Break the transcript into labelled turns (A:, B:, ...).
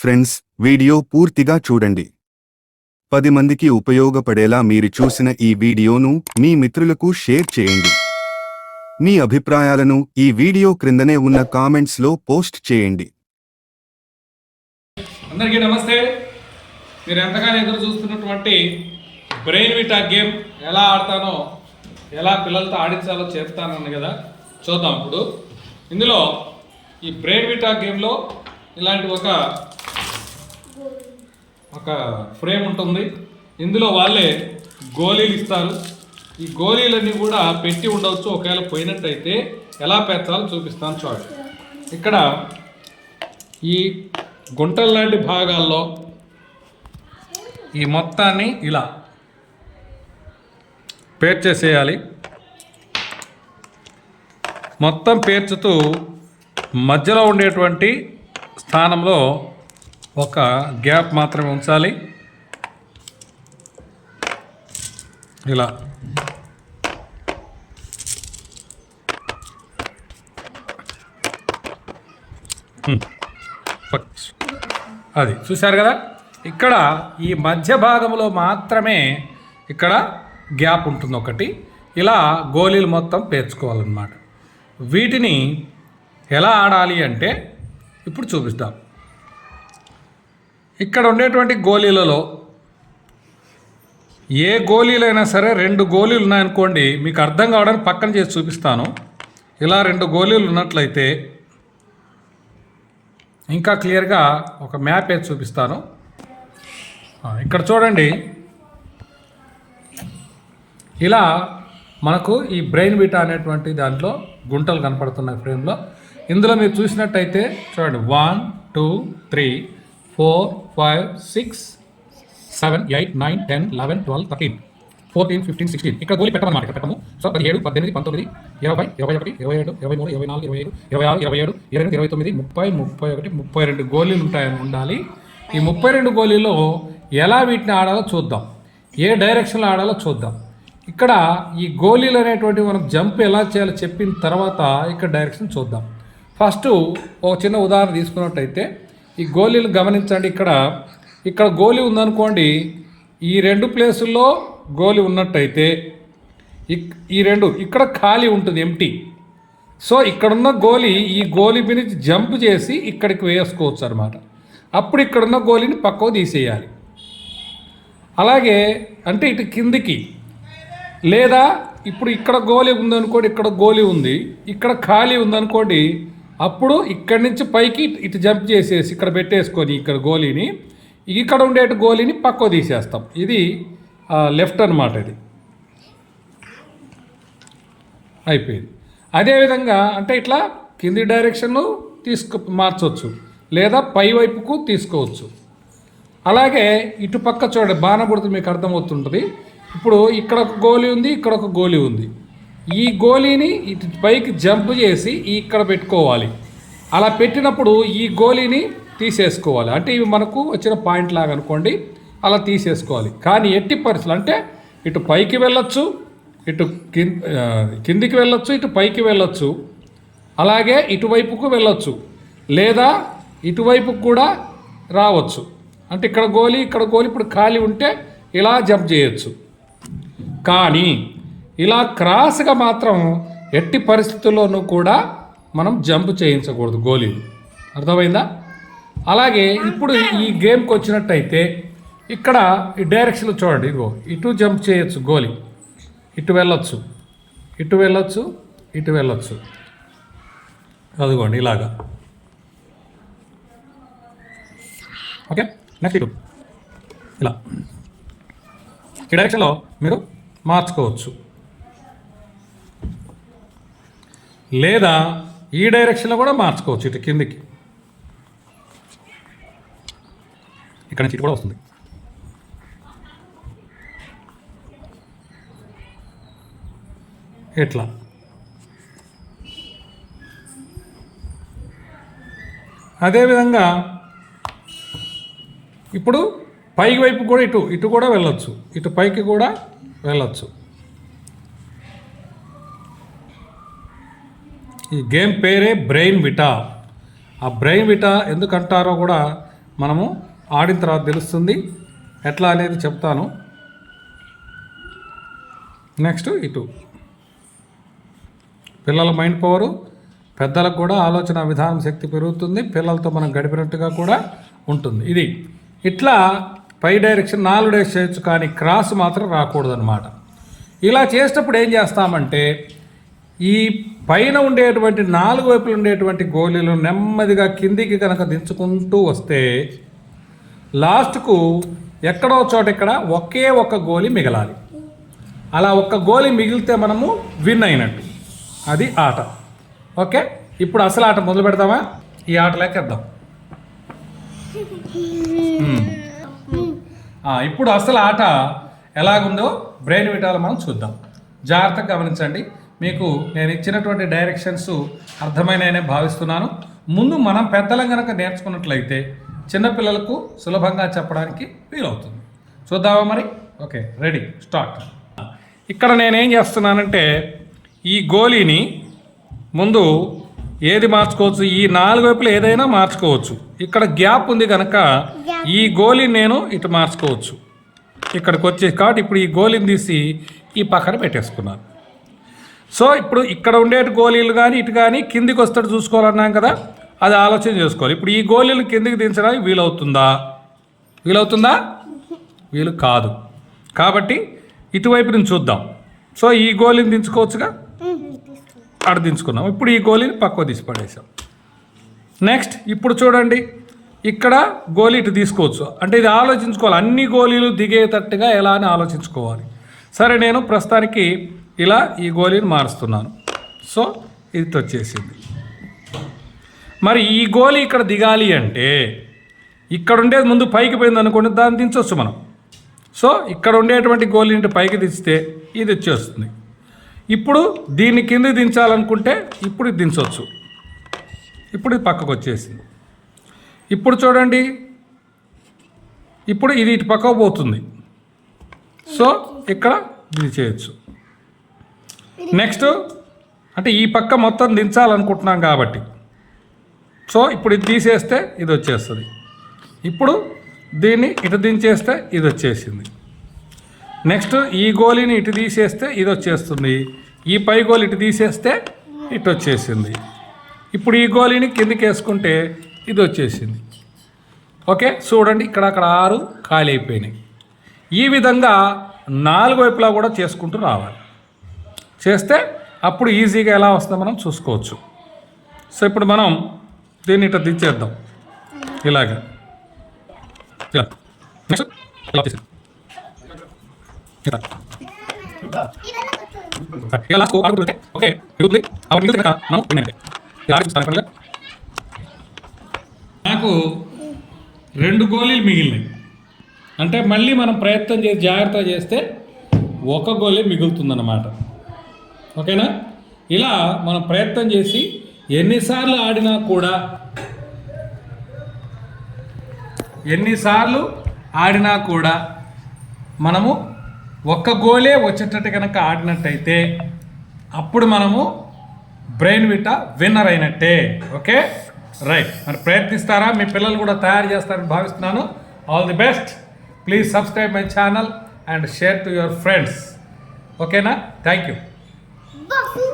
A: Friends video పూర్తిగా చూడండి. పది మందికి ఉపయోగపడేలా మీరు చూసిన ఈ వీడియోను మీ మిత్రులకు షేర్ చేయండి. మీ అభిప్రాయాలను ఈ వీడియో క్రిందనే ఉన్న కామెంట్స్లో పోస్ట్ చేయండి.
B: అందరికీ నమస్తే. మీరు ఎంతగానో ఎదురు చూస్తున్నటువంటి బ్రెయిన్ విటా గేమ్ ఎలా ఆడతానో ఎలా పిల్లలతో ఆడించాలో చెప్తానని కదా. చూద్దాం ఇప్పుడు. ఇందులో ఈ బ్రెయిన్ విటా గేమ్లో ఇలాంటి ఒక ఒక ఫ్రేమ్ ఉంటుంది. ఇందులో వాళ్ళే గోళీలు ఇస్తారు. ఈ గోళీలన్నీ కూడా పెట్టి ఉండవచ్చు. ఒకవేళ పోయినట్టయితే ఎలా పెంచాలో చూపిస్తాను చూడండి. ఇక్కడ ఈ గుంటల లాంటి భాగాల్లో ఈ మొత్తాన్ని ఇలా పేర్చేసేయాలి మొత్తం పేర్చుతూ మధ్యలో ఉండేటువంటి స్థానంలో ఒక గ్యాప్ మాత్రమే ఉంచాలి. ఇలా. అది చూశారు కదా? ఇక్కడ ఈ మధ్య భాగంలో మాత్రమే ఇక్కడ గ్యాప్ ఉంటుంది ఒకటి. ఇలా గోళీలు మొత్తం పేర్చుకోవాలన్నమాట. వీటిని ఎలా ఆడాలి అంటే ఇప్పుడు చూపిస్తాం ఇక్కడ ఉండేటువంటి గోళీలలో ఏ గోళీలైనా సరే రెండు గోళీలు ఉన్నాయనుకోండి మీకు అర్థం కావడానికి పక్కన చేసి చూపిస్తాను. ఇలా రెండు గోళీలు ఉన్నట్లయితే ఇంకా క్లియర్గా ఒక మ్యాప్ వేసి చూపిస్తాను. ఇక్కడ చూడండి. ఇలా మనకు ఈ బ్రెయిన్ బీటా అనేటువంటి దాంట్లో గుంటలు కనపడుతున్నాయి ఫ్రేమ్లో. ఇందులో మీరు చూసినట్టయితే చూడండి one two three. Four five six seven eight nine ten eleven twelve thirteen fourteen fifteen sixteen ఇక్కడ గోలి పెట్టమన్నమాట. ఇక్కడ పెట్టము. సో పదిహేడు పద్దెనిమిది పంతొమ్మిది ఇరవై ఇరవై ఒకటి ఇరవై ఏడు ఇరవై మూడు ఇరవై నాలుగు ఇరవై ఐదు ఇరవై ఆరు ఇరవై ఏడు ఇరవై ఎనిమిది ఇరవై తొమ్మిది ముప్పై ముప్పై ఒకటి ముప్పై రెండు గోళీలు ఉంటాయని ఉండాలి. ఈ ముప్పై రెండు గోళీలో ఎలా వీటిని ఆడాలో చూద్దాం. ఏ డైరెక్షన్లో ఆడాలో చూద్దాం. ఇక్కడ ఈ గోళీలు అనేటువంటి మనం జంప్ ఎలా చేయాలో చెప్పిన తర్వాత ఇక్కడ డైరెక్షన్ చూద్దాం. ఫస్ట్ ఒక చిన్న ఉదాహరణ తీసుకున్నట్టయితే ఈ గోళీలు గమనించండి ఇక్కడ. ఇక్కడ గోళీ ఉందనుకోండి ఈ రెండు ప్లేసుల్లో గోళీ ఉన్నట్టయితే ఇక్- ఈ రెండు ఇక్కడ ఖాళీ ఉంటుంది ఎంటీ సో ఇక్కడున్న గోళీ ఈ గోళీ మీద జంప్ చేసి ఇక్కడికి వేసుకోవచ్చు అనమాట అప్పుడు ఇక్కడున్న గోళీని పక్కకు తీసేయాలి. అలాగే అంటే ఇటు కిందికి లేదా ఇప్పుడు ఇక్కడ గోళీ ఉందనుకోండి ఇక్కడ గోళీ ఉంది ఇక్కడ ఖాళీ ఉందనుకోండి అప్పుడు ఇక్కడి నుంచి పైకి ఇటు జంప్ చేసేసి ఇక్కడ పెట్టేసుకొని ఇక్కడ గోలీని ఇక్కడ ఉండే గోలీని పక్కకు తీసేస్తాం. ఇది లెఫ్ట్ అన్నమాట ఇది. అయిపోయింది. అదేవిధంగా అంటే ఇట్లా కింది డైరెక్షన్ తీసుకు మార్చవచ్చు లేదా పై వైపుకు తీసుకోవచ్చు. అలాగే ఇటు పక్క చూడండి బాణబుడత మీకు అర్థమవుతుంటుంది. ఇప్పుడు ఇక్కడ ఒక గోలీ ఉంది ఇక్కడ ఒక గోలీ ఉంది. ఈ గోళీని ఇటు పైకి జంప్ చేసి ఇక్కడ పెట్టుకోవాలి. అలా పెట్టినప్పుడు ఈ గోళీని తీసేసుకోవాలి. అంటే ఇవి మనకు వచ్చిన పాయింట్ లాగా అనుకోండి. అలా తీసేసుకోవాలి. కానీ ఎట్టి పరిస్థితులు అంటే ఇటు పైకి వెళ్ళొచ్చు ఇటు కిందికి వెళ్ళొచ్చు ఇటు పైకి వెళ్ళొచ్చు. అలాగే ఇటువైపుకు వెళ్ళొచ్చు. లేదా ఇటువైపుకు కూడా రావచ్చు. అంటే ఇక్కడ గోలి ఇక్కడ గోలి ఇప్పుడు ఖాళీ ఉంటే ఇలా జంప్ చేయొచ్చు. కానీ ఇలా క్రాస్గా మాత్రం ఎట్టి పరిస్థితుల్లోనూ కూడా మనం జంప్ చేయించకూడదు గోలీలు అర్థమైందా? అలాగే ఇప్పుడు ఈ గేమ్కి వచ్చినట్టయితే ఇక్కడ ఈ డైరెక్షన్లో చూడండి ఇదిగో ఇటు జంప్ చేయొచ్చు గోలీ ఇటు వెళ్ళొచ్చు. ఇటు వెళ్ళొచ్చు ఇటు వెళ్ళొచ్చు. అదిగోండి ఇలాగా. ఓకే నెక్స్ట్ ఇటు. ఇలా. ఈ డైరెక్షన్లో మీరు మార్చుకోవచ్చు. లేదా ఈ డైరెక్షన్లో కూడా మార్చుకోవచ్చు ఇటు కిందికి. ఇక్కడ నుంచి ఇటు కూడా వస్తుంది. ఎట్లా? అదేవిధంగా ఇప్పుడు పై వైపు కూడా ఇటు ఇటు కూడా వెళ్ళొచ్చు. ఇటు పైకి కూడా వెళ్ళొచ్చు. ఈ గేమ్ పేరే బ్రెయిన్ విటా. ఆ బ్రెయిన్ విటా ఎందుకంటారో కూడా మనము ఆడిన తర్వాత తెలుస్తుంది. ఎట్లా అనేది చెప్తాను. నెక్స్ట్ ఇటు. పిల్లల మైండ్ పవరు పెద్దలకు కూడా ఆలోచన విధానం శక్తి పెరుగుతుంది. పిల్లలతో మనం గడిపినట్టుగా కూడా ఉంటుంది. ఇది ఇట్లా పై డైరెక్షన్ నాలుగు డేస్ చేయొచ్చు కానీ క్రాస్ మాత్రం రాకూడదు అనమాట ఇలా చేసేటప్పుడు ఏం చేస్తామంటే ఈ పైన ఉండేటువంటి నాలుగు వైపులు ఉండేటువంటి గోళీలు నెమ్మదిగా కిందికి కనుక దించుకుంటూ వస్తే లాస్ట్కు ఎక్కడో చోట ఇక్కడ ఒకే ఒక్క గోళీ మిగలాలి. అలా ఒక్క గోళీ మిగిలితే మనము విన్ అయినట్టు. అది ఆట. ఓకే? ఇప్పుడు అసలు ఆట మొదలు పెడదామా ఈ ఆటలోకి లెక్కేద్దాం. ఇప్పుడు అసలు ఆట ఎలాగుందో బ్రెయిన్ విటాలో మనం చూద్దాం. జాగ్రత్తగా గమనించండి. మీకు నేను ఇచ్చినటువంటి డైరెక్షన్స్ అర్థమైననే భావిస్తున్నాను. ముందు మనం పెద్దలం కనుక నేర్చుకున్నట్లయితే చిన్నపిల్లలకు సులభంగా చెప్పడానికి వీలవుతుంది. చూద్దామా మరి? ఓకే రెడీ స్టార్ట్ ఇక్కడ నేనేం చేస్తున్నానంటే ఈ గోళీని ముందు ఏది మార్చుకోవచ్చు? ఈ నాలుగు వైపులు ఏదైనా మార్చుకోవచ్చు. ఇక్కడ గ్యాప్ ఉంది కనుక ఈ గోళీని నేను ఇటు మార్చుకోవచ్చు. ఇక్కడికి వచ్చే కాబట్టి ఇప్పుడు ఈ గోళీని తీసి ఈ పక్కన పెట్టేసుకున్నాను. సో ఇప్పుడు ఇక్కడ ఉండే గోళీలు కానీ ఇటు కానీ కిందికి వస్తాడు చూసుకోవాలన్నాం కదా అది ఆలోచన చేసుకోవాలి. ఇప్పుడు ఈ గోళీలు కిందికి దించడానికి వీలవుతుందా? వీలవుతుందా? వీలు కాదు. కాబట్టి ఇటువైపు నుంచి చూద్దాం. సో ఈ గోళీని దించుకోవచ్చుగా? అక్కడ దించుకున్నాం ఇప్పుడు ఈ గోళీని పక్కకు తీసి పడేసాం నెక్స్ట్ ఇప్పుడు చూడండి. ఇక్కడ గోళీ ఇటు తీసుకోవచ్చు. అంటే ఇది ఆలోచించుకోవాలి. అన్ని గోళీలు దిగేటట్టుగా ఎలా అని ఆలోచించుకోవాలి. సరే నేను ప్రస్తుతానికి ఇలా ఈ గోళీని మారుస్తున్నాను. సో ఇది వచ్చేసింది. మరి ఈ గోళీ ఇక్కడ దిగాలి అంటే ఇక్కడ ఉండేది ముందు పైకి పోయింది అనుకోండి దాన్ని దించవచ్చు మనం. సో ఇక్కడ ఉండేటువంటి గోళీని ఇంటి పైకి దించితే ఇది వచ్చేస్తుంది. ఇప్పుడు దీన్ని కింద దించాలనుకుంటే ఇప్పుడు ఇది దించవచ్చు ఇప్పుడు ఇది పక్కకు వచ్చేసింది. ఇప్పుడు చూడండి ఇప్పుడు ఇది ఇటు పక్కకు పోతుంది. సో ఇక్కడ ఇది చేయొచ్చు నెక్స్ట్ అంటే ఈ పక్క మొత్తం దించాలనుకుంటున్నాం కాబట్టి. సో ఇప్పుడు ఇది తీసేస్తే ఇది వచ్చేస్తుంది. ఇప్పుడు దీన్ని ఇటు దించేస్తే ఇది వచ్చేసింది. నెక్స్ట్ ఈ గోళీని ఇటు తీసేస్తే ఇది వచ్చేస్తుంది. ఈ పై గోలు ఇటు తీసేస్తే ఇటు వచ్చేసింది. ఇప్పుడు ఈ గోళీని కిందికి వేసుకుంటే ఇది వచ్చేసింది. ఓకే చూడండి ఇక్కడ అక్కడ ఆరు ఖాళీ అయిపోయినాయి. ఈ విధంగా నాలుగు వైపులా కూడా చేసుకుంటూ రావాలి. చేస్తే అప్పుడు ఈజీగా ఎలా వస్తుందో మనం చూసుకోవచ్చు. సో ఇప్పుడు మనం దీన్ని ఇట్లా దించేద్దాం. ఇలాగా. ఓకే. నాకు రెండు గోళీలు మిగిలినాయి. అంటే మళ్ళీ మనం ప్రయత్నం చేసి జాగ్రత్త చేస్తే ఒక గోళీ మిగులుతుందన్నమాట. ఓకేనా? ఇలా మనం ప్రయత్నం చేసి ఎన్నిసార్లు ఆడినా కూడా ఎన్నిసార్లు ఆడినా కూడా మనము ఒక్క గోలే వచ్చేటట్టు కనుక ఆడినట్టయితే అప్పుడు మనము బ్రెయిన్ విట విన్నర్ అయినట్టే. ఓకే? రైట్. మరి ప్రయత్నిస్తారా? మీ పిల్లలు కూడా తయారు చేస్తారని భావిస్తున్నాను. All the best. Please subscribe my channel and share to your friends. ఓకేనా? Thank you.
C: Você